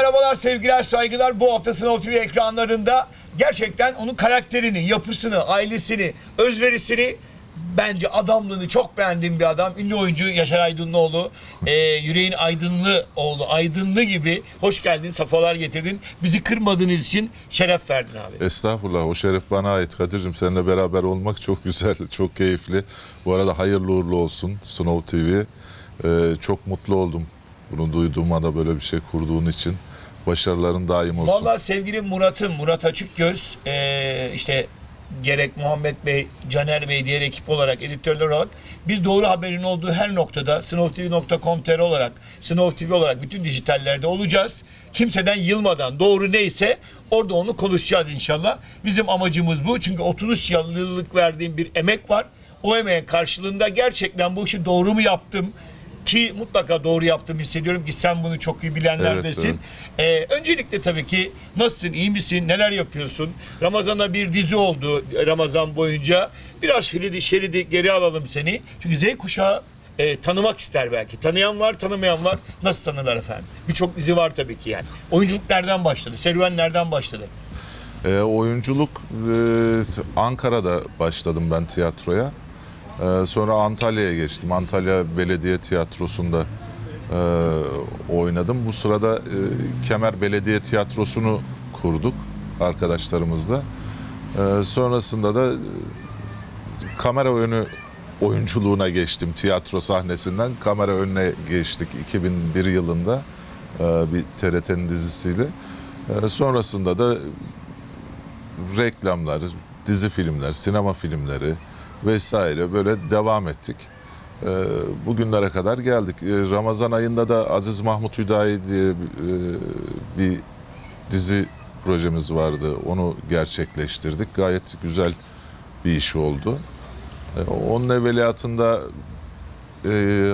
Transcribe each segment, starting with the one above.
merhabalar, sevgiler, saygılar. Bu hafta Sınav TV ekranlarında gerçekten onun karakterini, yapısını, ailesini, özverisini bence adamlığını çok beğendiğim bir adam. Ünlü oyuncu Yaşar Aydınlıoğlu. Ee, yüreğin aydınlı oğlu, aydınlı gibi. Hoş geldin, safalar getirdin. Bizi kırmadığınız için şeref verdin abi. Estağfurullah o şeref bana ait Kadir'cim seninle beraber olmak çok güzel, çok keyifli. Bu arada hayırlı uğurlu olsun Snow TV. Ee, çok mutlu oldum bunu duyduğuma da böyle bir şey kurduğun için. Başarıların daim olsun. Vallahi sevgili Murat'ım, Murat Açıkgöz, ee, işte gerek Muhammed Bey, Caner Bey diğer ekip olarak, editörler olarak biz doğru haberin olduğu her noktada snowtv.com.tr olarak, TV olarak bütün dijitallerde olacağız. Kimseden yılmadan doğru neyse orada onu konuşacağız inşallah. Bizim amacımız bu. Çünkü 33 yıllık verdiğim bir emek var. O emeğin karşılığında gerçekten bu işi doğru mu yaptım? Ki mutlaka doğru yaptım hissediyorum ki sen bunu çok iyi bilenlerdesin. Evet, Ee, öncelikle tabii ki nasılsın, iyi misin, neler yapıyorsun? Ramazan'a bir dizi oldu Ramazan boyunca. Biraz şeridi şeridi geri alalım seni. Çünkü Z kuşağı e, tanımak ister belki. Tanıyan var, tanımayan var. Nasıl tanırlar efendim? Birçok dizi var tabii ki yani. Oyunculuk nereden başladı? Serüven nereden başladı? Ee, oyunculuk e, Ankara'da başladım ben tiyatroya. Ee, sonra Antalya'ya geçtim. Antalya Belediye Tiyatrosu'nda e, oynadım. Bu sırada e, Kemer Belediye Tiyatrosu'nu kurduk arkadaşlarımızla. Ee, sonrasında da e, kamera önü oyunculuğuna geçtim tiyatro sahnesinden. Kamera önüne geçtik 2001 yılında e, bir TRT'nin dizisiyle. E, sonrasında da reklamlar, dizi filmler, sinema filmleri vesaire böyle devam ettik. Ee, Bugünlere kadar geldik. Ee, Ramazan ayında da Aziz Mahmut Hüdayi diye e, bir dizi projemiz vardı. Onu gerçekleştirdik. Gayet güzel bir iş oldu. Ee, Onun evveliyatında e,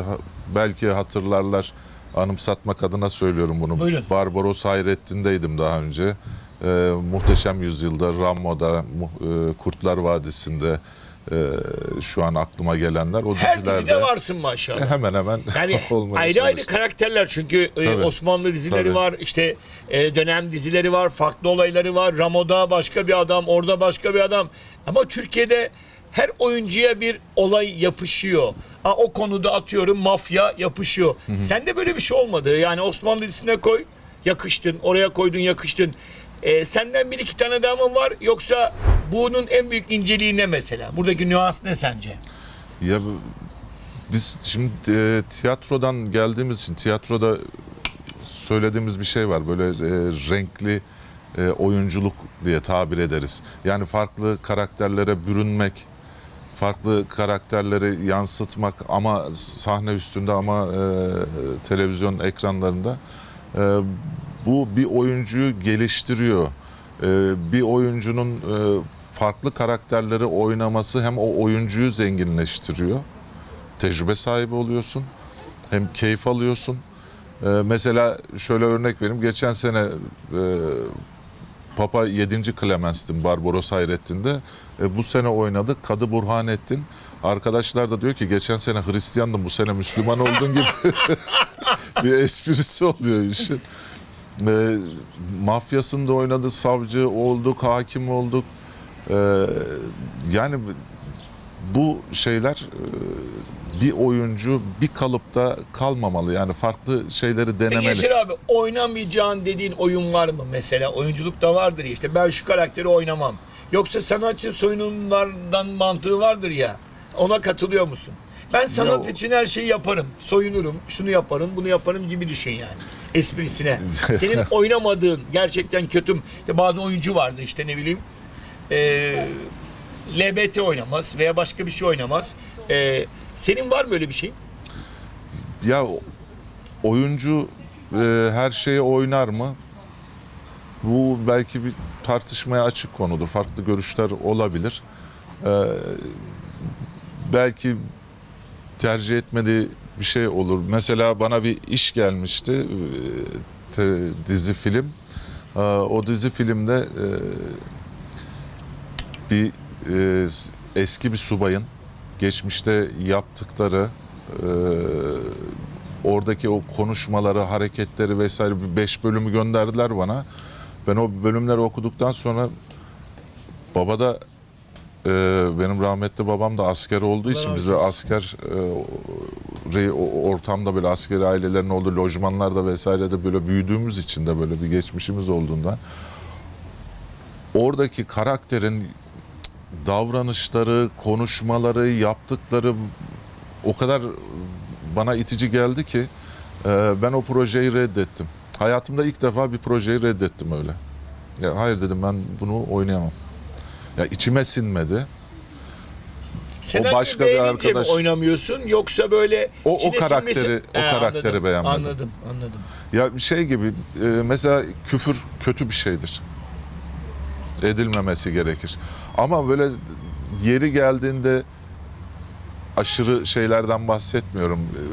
belki hatırlarlar anımsatmak adına söylüyorum bunu. Buyurun. Barbaros Hayrettin'deydim daha önce. Ee, Muhteşem Yüzyılda, Rammo'da, Mu- e, Kurtlar Vadisi'nde e, şu an aklıma gelenler o Her dizilerde dizide varsın maşallah. hemen hemen Yani olmaya ayrı ayrı karakterler çünkü e, Tabii. Osmanlı dizileri Tabii. var, işte e, dönem dizileri var, farklı olayları var. Ramo'da başka bir adam, orada başka bir adam. Ama Türkiye'de her oyuncuya bir olay yapışıyor. Ha, o konuda atıyorum mafya yapışıyor. Sende böyle bir şey olmadı. Yani Osmanlı dizisine koy, yakıştın. Oraya koydun, yakıştın. E, senden bir iki tane daha mı var yoksa bunun en büyük inceliği ne mesela? Buradaki nüans ne sence? Ya biz şimdi e, tiyatrodan geldiğimiz için tiyatroda söylediğimiz bir şey var. Böyle e, renkli e, oyunculuk diye tabir ederiz. Yani farklı karakterlere bürünmek, farklı karakterleri yansıtmak ama sahne üstünde ama televizyon ekranlarında bu bir oyuncuyu geliştiriyor. Bir oyuncunun farklı karakterleri oynaması hem o oyuncuyu zenginleştiriyor. Tecrübe sahibi oluyorsun. Hem keyif alıyorsun. E, mesela şöyle örnek vereyim. Geçen sene e, Papa 7. Clemens'tin Barbaros Hayrettin'de. E, bu sene oynadı Kadı Burhanettin. Arkadaşlar da diyor ki geçen sene Hristiyandım bu sene Müslüman oldun gibi bir esprisi oluyor işin. E, mafyasında oynadı, savcı olduk, hakim olduk. E, yani bu şeyler e, bir oyuncu bir kalıpta kalmamalı. Yani farklı şeyleri denemeli. Yaşar abi oynamayacağın dediğin oyun var mı mesela? Oyunculuk da vardır ya işte ben şu karakteri oynamam. Yoksa sanatçı soyunumlardan mantığı vardır ya. Ona katılıyor musun? Ben sanat Ya için her şeyi yaparım. Soyunurum, şunu yaparım, bunu yaparım gibi düşün yani. Esprisine. Senin oynamadığın gerçekten kötüm. İşte bazı oyuncu vardı işte ne bileyim. Eee LBT oynamaz veya başka bir şey oynamaz. Eee, senin var mı öyle bir şey? Ya oyuncu e, her şeyi oynar mı? Bu belki bir tartışmaya açık konudur. Farklı görüşler olabilir. E, belki tercih etmediği bir şey olur. Mesela bana bir iş gelmişti. e, te- dizi film. E, o dizi filmde e, bir e, eski bir subayın geçmişte yaptıkları e, oradaki o konuşmaları, hareketleri vesaire bir beş bölümü gönderdiler bana. Ben o bölümleri okuduktan sonra baba da e, benim rahmetli babam da asker olduğu için biz de asker e, ortamda böyle askeri ailelerin olduğu lojmanlarda vesairede böyle büyüdüğümüz için de böyle bir geçmişimiz olduğundan oradaki karakterin davranışları, konuşmaları, yaptıkları o kadar bana itici geldi ki e, ben o projeyi reddettim. Hayatımda ilk defa bir projeyi reddettim öyle. Ya hayır dedim ben bunu oynayamam. Ya içime sinmedi. Senaryoyu başka bir arkadaş- oynamıyorsun yoksa böyle O- o karakteri- sinmesi- o He, karakteri anladım, beğenmedim. Anladım, anladım. Ya bir şey gibi e, mesela küfür kötü bir şeydir. Edilmemesi gerekir. Ama böyle yeri geldiğinde aşırı şeylerden bahsetmiyorum. E,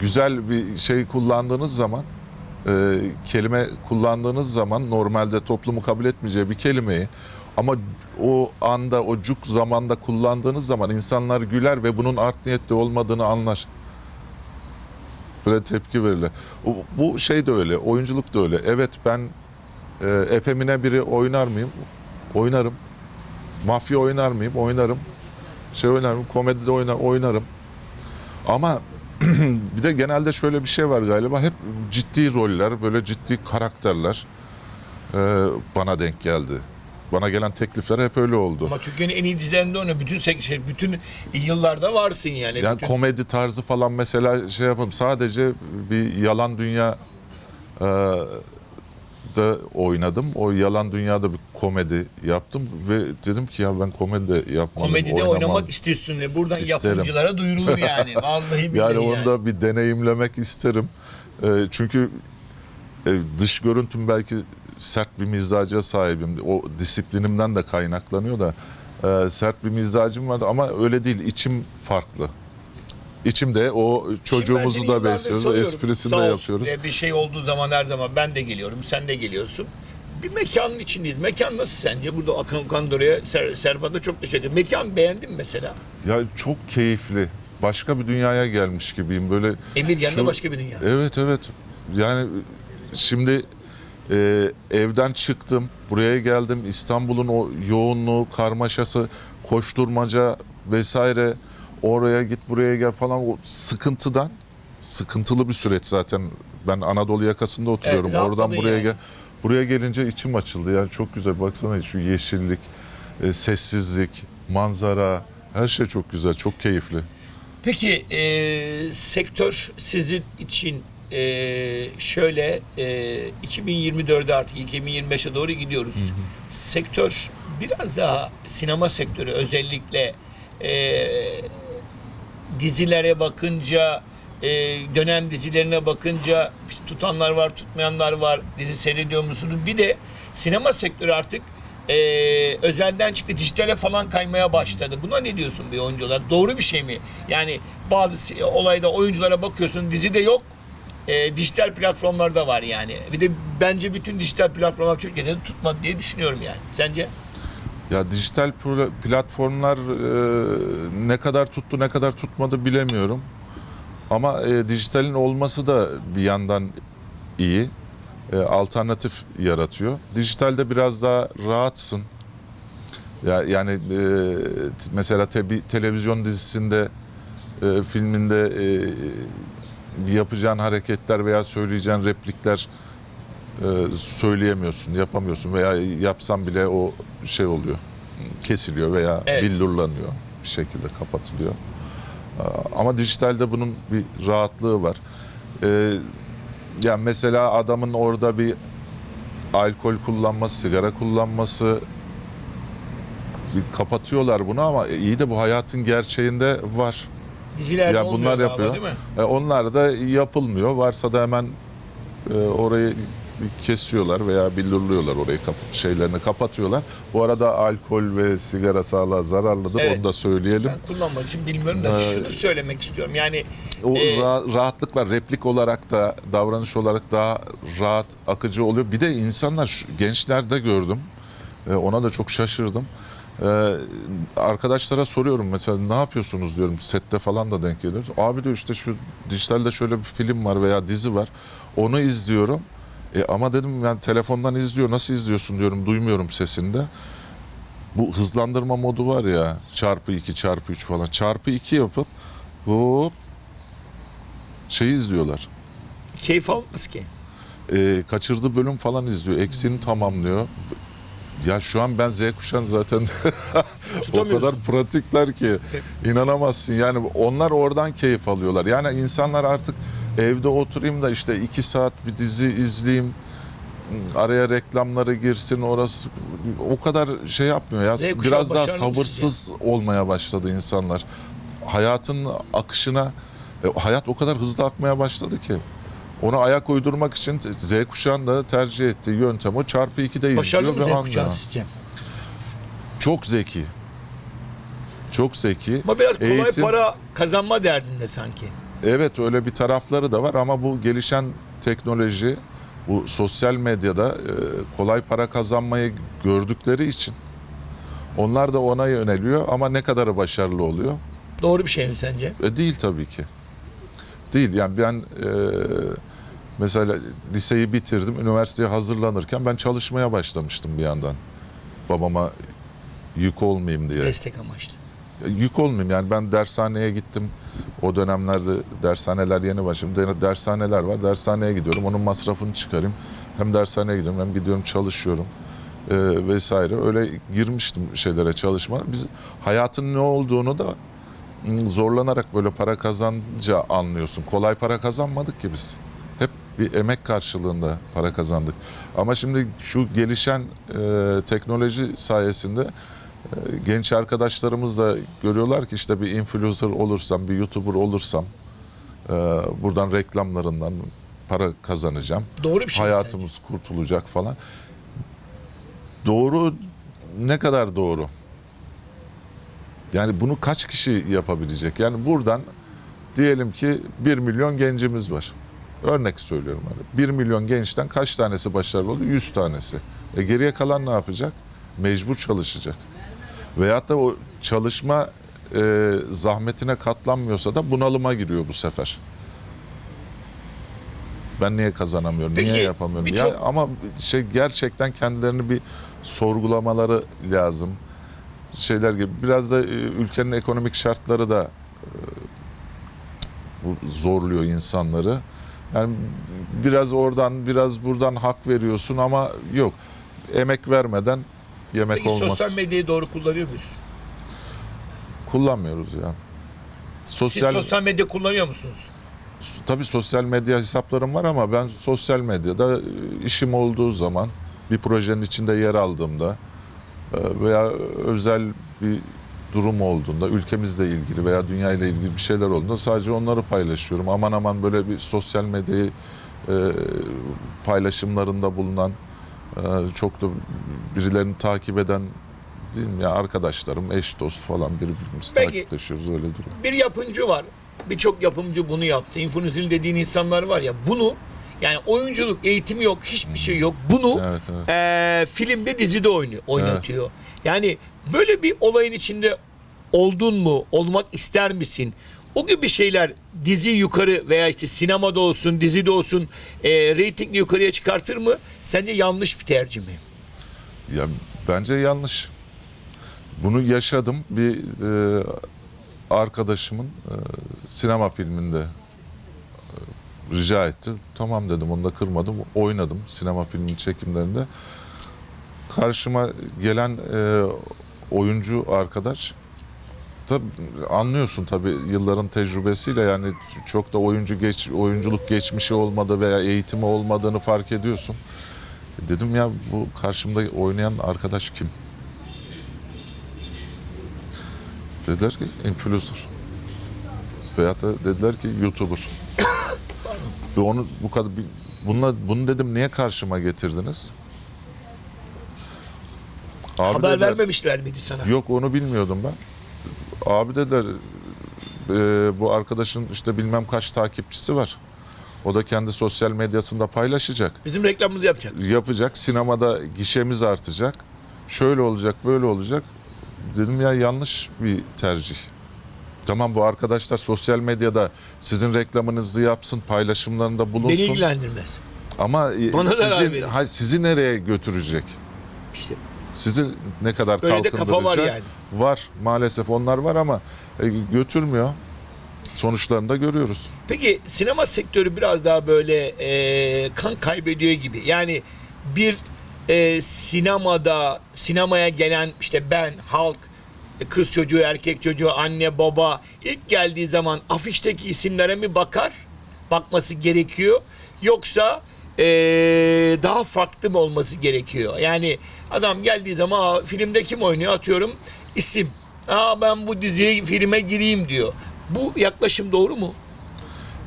güzel bir şey kullandığınız zaman e, kelime kullandığınız zaman normalde toplumu kabul etmeyeceği bir kelimeyi ama o anda o cuk zamanda kullandığınız zaman insanlar güler ve bunun art niyetli olmadığını anlar. Böyle tepki verirler. O- Bu şey de öyle, oyunculuk da öyle. Evet ben e, efemine biri oynar mıyım? Oynarım. Mafya oynar mıyım? Oynarım. Şey oynarım, komedide oynar, oynarım. Ama bir de genelde şöyle bir şey var galiba. Hep ciddi roller, böyle ciddi karakterler e, bana denk geldi. Bana gelen teklifler hep öyle oldu. Ama Türkiye'nin en iyi dizilerinde oyna. Bütün şey, bütün yıllarda varsın yani. Yani bütün... komedi tarzı falan mesela şey yapalım. Sadece bir yalan dünya e, da oynadım. O yalan dünyada bir komedi yaptım ve dedim ki ya ben komedi de yapmalıyım. Komedide oynamam. oynamak istiyorsun. Buradan İsterim. yapımcılara duyurulur yani. Vallahi billahi Yani yani. onu da bir deneyimlemek isterim. E, çünkü e, dış görüntüm belki sert bir mizaca sahibim. O disiplinimden de kaynaklanıyor da e, sert bir mizacım vardı ama öyle değil. İçim farklı. İçimde o çocuğumuzu da besliyoruz, esprisini de yapıyoruz. E, Bir şey olduğu zaman her zaman ben de geliyorum, sen de geliyorsun. Bir mekanın içindeyiz. Mekan nasıl sence? Burada Akın Kandora'ya, Ser, Serbat'a çok teşekkür ederim. Mekan beğendin mesela? Ya çok keyifli. Başka bir dünyaya gelmiş gibiyim. Böyle Emir yanında Şu- başka bir dünya. Evet evet. Yani şimdi e, evden çıktım, buraya geldim. İstanbul'un o yoğunluğu, karmaşası, koşturmaca vesaire oraya git buraya gel falan o sıkıntıdan sıkıntılı bir süreç zaten. Ben Anadolu yakasında oturuyorum. Evet, Oradan buraya yani. gel. Buraya gelince içim açıldı. Yani çok güzel. Baksana şu yeşillik, e, sessizlik, manzara, her şey çok güzel, çok keyifli. Peki e, sektör sizin için e, şöyle e, 2024'e artık 2025'e doğru gidiyoruz. Sektör biraz daha sinema sektörü özellikle e, dizilere bakınca e, dönem dizilerine bakınca tutanlar var tutmayanlar var dizi seyrediyor musunuz? Bir de sinema sektörü artık e, özelden çıktı dijitale falan kaymaya başladı. Buna ne diyorsun bir oyuncular? Doğru bir şey mi? Yani bazı olayda oyunculara bakıyorsun dizide yok e, dijital platformlarda var yani. Bir de bence bütün dijital platformlar Türkiye'de de tutmadı diye düşünüyorum yani. Sence? Ya dijital platformlar e, ne kadar tuttu ne kadar tutmadı bilemiyorum. Ama e, dijitalin olması da bir yandan iyi. E, alternatif yaratıyor. Dijitalde biraz daha rahatsın. Ya yani e, mesela te- televizyon dizisinde e, filminde e, yapacağın hareketler veya söyleyeceğin replikler söyleyemiyorsun, yapamıyorsun veya yapsan bile o şey oluyor, kesiliyor veya Evet. billurlanıyor bir şekilde kapatılıyor. Aa, Ama dijitalde bunun bir rahatlığı var. Ee, yani mesela adamın orada bir alkol kullanması, sigara kullanması bir kapatıyorlar bunu ama iyi de bu hayatın gerçeğinde var. Dizilerde Ya bunlar yapıyor. değil mi? E, onlar da yapılmıyor. Varsa da hemen e, orayı bir kesiyorlar veya billurluyorlar orayı kap şeylerini kapatıyorlar. Bu arada alkol ve sigara sağlığa zararlıdır. Evet. Onu da söyleyelim. Ben kullanmak için bilmiyorum da Ee, şunu söylemek istiyorum. Yani O e, ra- rahatlık var. Replik olarak da davranış olarak daha rahat, akıcı oluyor. Bir de insanlar şu- gençlerde gördüm. E, ona da çok şaşırdım. Ee, arkadaşlara soruyorum mesela ne yapıyorsunuz diyorum sette falan da denk geliyoruz. Abi diyor işte şu dijitalde şöyle bir film var veya dizi var onu izliyorum. E ama dedim yani telefondan izliyor nasıl izliyorsun diyorum duymuyorum sesinde. Bu hızlandırma modu var ya çarpı 2 çarpı 3 falan çarpı 2 yapıp hop şey izliyorlar. Keyif almaz ki. E, kaçırdığı bölüm falan izliyor. Eksiğini tamamlıyor. Ya şu an ben Z kuşağın zaten o kadar pratikler ki inanamazsın. Yani onlar oradan keyif alıyorlar. Yani insanlar artık evde oturayım da işte iki saat bir dizi izleyeyim. Araya reklamları girsin orası o kadar şey yapmıyor ya. Z Biraz daha sabırsız olmaya başladı insanlar. Hayatın akışına e, hayat o kadar hızlı akmaya başladı ki. Ona ayak uydurmak için Z kuşağın da tercih ettiği yöntem o çarpı 2'de Başarılı izliyor ve anlıyor. Çok zeki. Çok zeki. Ama biraz kolay Eğitim- para kazanma derdinde sanki. Evet öyle bir tarafları da var ama bu gelişen teknoloji bu sosyal medyada e, kolay para kazanmayı gördükleri için onlar da ona yöneliyor ama ne kadarı başarılı oluyor? Doğru bir şey mi sence? E, değil tabii ki. Değil yani ben e, mesela liseyi bitirdim, üniversiteye hazırlanırken ben çalışmaya başlamıştım bir yandan. Babama yük olmayayım diye. Destek amaçlı. Yük olmayayım yani ben dershaneye gittim. O dönemlerde dershaneler yeni başladım. De- Dershaneler var. Dershaneye gidiyorum. Onun masrafını çıkarayım. Hem dershaneye gidiyorum hem gidiyorum çalışıyorum. e, vesaire. Öyle girmiştim şeylere çalışma. Biz hayatın ne olduğunu da zorlanarak böyle para kazanınca anlıyorsun. Kolay para kazanmadık ki biz. Hep bir emek karşılığında para kazandık. Ama şimdi şu gelişen e, teknoloji sayesinde genç arkadaşlarımız da görüyorlar ki işte bir influencer olursam, bir YouTuber olursam e, buradan reklamlarından para kazanacağım. Doğru bir şey Hayatımız kurtulacak falan. Doğru ne kadar doğru? Yani bunu kaç kişi yapabilecek? Yani buradan diyelim ki 1 milyon gencimiz var. Örnek söylüyorum. Hani 1 milyon gençten kaç tanesi başarılı oldu? 100 tanesi. E geriye kalan ne yapacak? Mecbur çalışacak. Veyahut da o çalışma e, zahmetine katlanmıyorsa da bunalıma giriyor bu sefer. Ben niye kazanamıyorum? Peki, niye yapamıyorum? bir Ya çok- ama şey gerçekten kendilerini bir sorgulamaları lazım. Şeyler gibi biraz da e, ülkenin ekonomik şartları da e, bu zorluyor insanları. Yani biraz oradan biraz buradan hak veriyorsun ama yok. Emek vermeden yemek Peki olmaz. sosyal medyayı doğru kullanıyor muyuz? Kullanmıyoruz ya. Sosyal, Siz sosyal medya kullanıyor musunuz? tabii sosyal medya hesaplarım var ama ben sosyal medyada e, işim olduğu zaman bir projenin içinde yer aldığımda e, veya özel bir durum olduğunda ülkemizle ilgili veya dünya ile ilgili bir şeyler olduğunda sadece onları paylaşıyorum. Aman aman böyle bir sosyal medyayı e, paylaşımlarında bulunan çok da birilerini takip eden değil mi ya arkadaşlarım, eş dost falan birbirimiz Peki. takipleşiyoruz öyle durum. Bir yapımcı var. Birçok yapımcı bunu yaptı. Influencer dediğin insanlar var ya bunu yani oyunculuk eğitimi yok, hiçbir şey yok. Bunu Evet, evet. eee, filmde dizide oynuyor, oynatıyor. Yani böyle bir olayın içinde oldun mu, olmak ister misin? O gibi şeyler dizi yukarı veya işte sinemada olsun, dizide olsun eee reytingli yukarıya çıkartır mı? Sence yanlış bir tercih mi? Ya bence yanlış. Bunu yaşadım. Bir e, arkadaşımın e, sinema filminde e, rica etti. Tamam dedim onu da kırmadım. Oynadım sinema filminin çekimlerinde. Karşıma gelen e, oyuncu arkadaş Tabii anlıyorsun tabii yılların tecrübesiyle yani çok da oyuncu geç oyunculuk geçmişi olmadı veya eğitimi olmadığını fark ediyorsun. Dedim ya bu karşımda oynayan arkadaş kim? Dediler ki influencer. Veyahut da dediler ki YouTuber. Ve onu bu kadar bununla bunu dedim niye karşıma getirdiniz? Abi Haber dediler, vermemişler miydi sana? Yok onu bilmiyordum ben. Abi dediler e, bu arkadaşın işte bilmem kaç takipçisi var. O da kendi sosyal medyasında paylaşacak. Bizim reklamımızı yapacak. Yapacak. Sinemada gişemiz artacak. Şöyle olacak, böyle olacak. dedim ya yanlış bir tercih. Tamam bu arkadaşlar sosyal medyada sizin reklamınızı yapsın, paylaşımlarında Beni bulunsun. ilgilendirmez. Ama e, Bana zarar sizin, verir. ha, sizi nereye götürecek? İşte Sizi ne kadar Böyle de kafa var yani. Var maalesef onlar var ama e, götürmüyor. Sonuçlarını da görüyoruz. Peki sinema sektörü biraz daha böyle e, kan kaybediyor gibi. Yani bir e, sinemada sinemaya gelen işte ben halk e, kız çocuğu erkek çocuğu anne baba ilk geldiği zaman afişteki isimlere mi bakar bakması gerekiyor yoksa e, daha farklı mı olması gerekiyor yani adam geldiği zaman "Aa, filmde kim oynuyor atıyorum isim Aa ben bu diziye filme gireyim diyor bu yaklaşım doğru mu?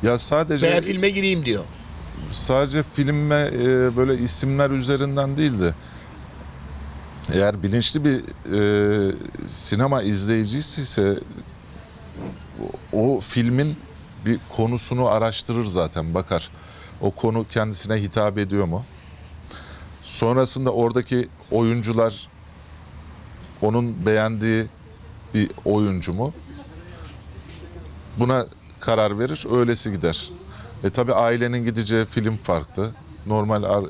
Ya sadece Veya filme gireyim diyor. sadece filme e, böyle isimler üzerinden değildi. Eğer bilinçli bir e, sinema izleyicisi ise o, o filmin bir konusunu araştırır zaten bakar. O konu kendisine hitap ediyor mu? Sonrasında oradaki oyuncular onun beğendiği bir oyuncu mu? Buna karar verir, öylesi gider. E tabi ailenin gideceği film farklı. Normal ar-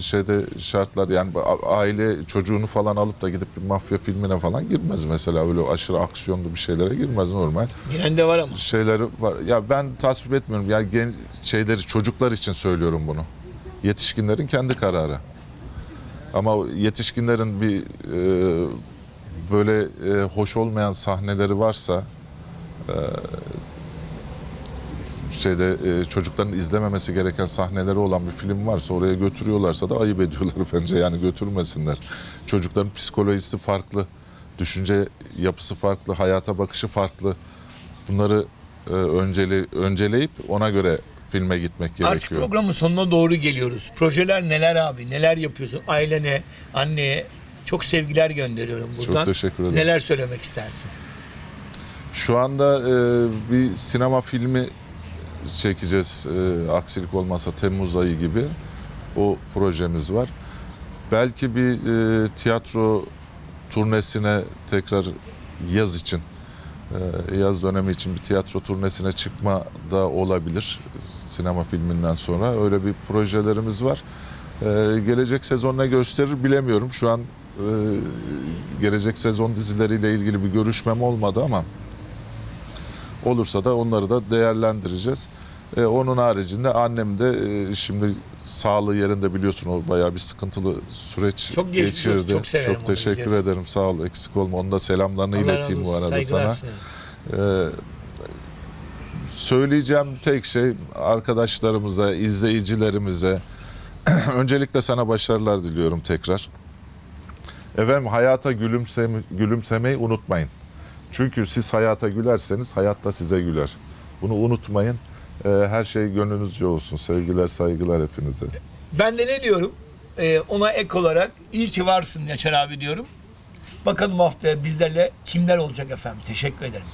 şeyde şartlar yani aile çocuğunu falan alıp da gidip bir mafya filmine falan girmez mesela öyle aşırı aksiyonlu bir şeylere girmez normal Giren de var ama. şeyleri var. Ya ben tasvip etmiyorum. Ya gen şeyleri çocuklar için söylüyorum bunu. Yetişkinlerin kendi kararı. Ama yetişkinlerin bir e, böyle e, hoş olmayan sahneleri varsa e, şeyde e, çocukların izlememesi gereken sahneleri olan bir film varsa oraya götürüyorlarsa da ayıp ediyorlar bence yani götürmesinler. Çocukların psikolojisi farklı, düşünce yapısı farklı, hayata bakışı farklı. Bunları e, önceli önceleyip ona göre filme gitmek Artık gerekiyor. programın sonuna doğru geliyoruz. Projeler neler abi? Neler yapıyorsun? Ailene, anneye çok sevgiler gönderiyorum buradan. teşekkür ederim. Neler söylemek istersin? Şu anda e, bir sinema filmi çekeceğiz. E, aksilik olmazsa Temmuz ayı gibi. O projemiz var. Belki bir e, tiyatro turnesine tekrar yaz için yaz dönemi için bir tiyatro turnesine çıkma da olabilir sinema filminden sonra. Öyle bir projelerimiz var. E, gelecek sezon ne gösterir bilemiyorum. Şu an e, gelecek sezon dizileriyle ilgili bir görüşmem olmadı ama olursa da onları da değerlendireceğiz. E, onun haricinde annem de e, şimdi sağlığı yerinde biliyorsun o bayağı bir sıkıntılı süreç Çok geçmiş olsun, geçirdi. çok severim onu, teşekkür biliyorsun. ederim. Sağ ol. Eksik olma. Onun da selamlarını Allah ileteyim razı bu olsun. arada Saygılar sana. sunarım. Ee, söyleyeceğim tek şey arkadaşlarımıza, izleyicilerimize öncelikle sana başarılar diliyorum tekrar. Efendim hayata gülümseme, gülümsemeyi unutmayın. Çünkü siz hayata gülerseniz hayat da size güler. Bunu unutmayın. Ee, her şey gönlünüzce olsun. Sevgiler, saygılar hepinize. Ben de ne diyorum? Ee, ona ek olarak iyi ki varsın Yaşar abi diyorum. Bakalım haftaya bizlerle kimler olacak efendim. Teşekkür ederim.